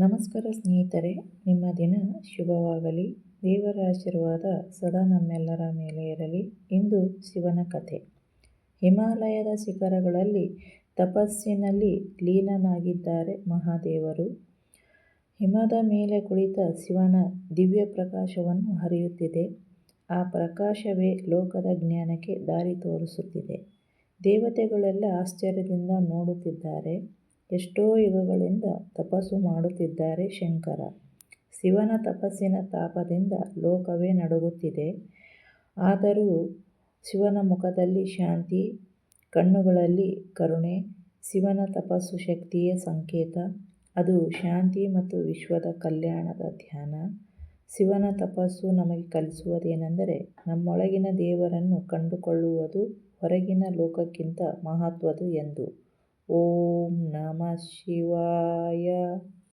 ನಮಸ್ಕಾರ ಸ್ನೇಹಿತರೆ, ನಿಮ್ಮ ದಿನ ಶುಭವಾಗಲಿ. ದೇವರ ಆಶೀರ್ವಾದ ಸದಾ ನಮ್ಮೆಲ್ಲರ ಮೇಲೆ ಇರಲಿ. ಇಂದು ಶಿವನ ಕಥೆ. ಹಿಮಾಲಯದ ಶಿಖರಗಳಲ್ಲಿ ತಪಸ್ಸಿನಲ್ಲಿ ಲೀನನಾಗಿದ್ದಾರೆ ಮಹಾದೇವರು. ಹಿಮದ ಮೇಲೆ ಕುಳಿತ ಶಿವನ ದಿವ್ಯ ಪ್ರಕಾಶವನ್ನು ಹರಿಯುತ್ತಿದೆ. ಆ ಪ್ರಕಾಶವೇ ಲೋಕದ ಜ್ಞಾನಕ್ಕೆ ದಾರಿ ತೋರಿಸುತ್ತಿದೆ. ದೇವತೆಗಳೆಲ್ಲ ಆಶ್ಚರ್ಯದಿಂದ ನೋಡುತ್ತಿದ್ದಾರೆ. ಎಷ್ಟೋ ಯುಗಗಳಿಂದ ತಪಸ್ಸು ಮಾಡುತ್ತಿದ್ದಾರೆ ಶಂಕರ. ಶಿವನ ತಪಸ್ಸಿನ ತಾಪದಿಂದ ಲೋಕವೇ ನಡುಗುತ್ತಿದೆ. ಆದರೂ ಶಿವನ ಮುಖದಲ್ಲಿ ಶಾಂತಿ, ಕಣ್ಣುಗಳಲ್ಲಿ ಕರುಣೆ, ಶಿವನ ತಪಸ್ಸು ಶಕ್ತಿಯ ಸಂಕೇತ. ಅದು ಶಾಂತಿ ಮತ್ತು ವಿಶ್ವದ ಕಲ್ಯಾಣದ ಧ್ಯಾನ. ಶಿವನ ತಪಸ್ಸು ನಮಗೆ ಕಲಿಸುವುದೇನೆಂದರೆ ನಮ್ಮೊಳಗಿನ ದೇವರನ್ನು ಕಂಡುಕೊಳ್ಳುವುದು ಹೊರಗಿನ ಲೋಕಕ್ಕಿಂತ ಮಹತ್ವದ್ದು ಎಂದು. ఓం నమ శివాయ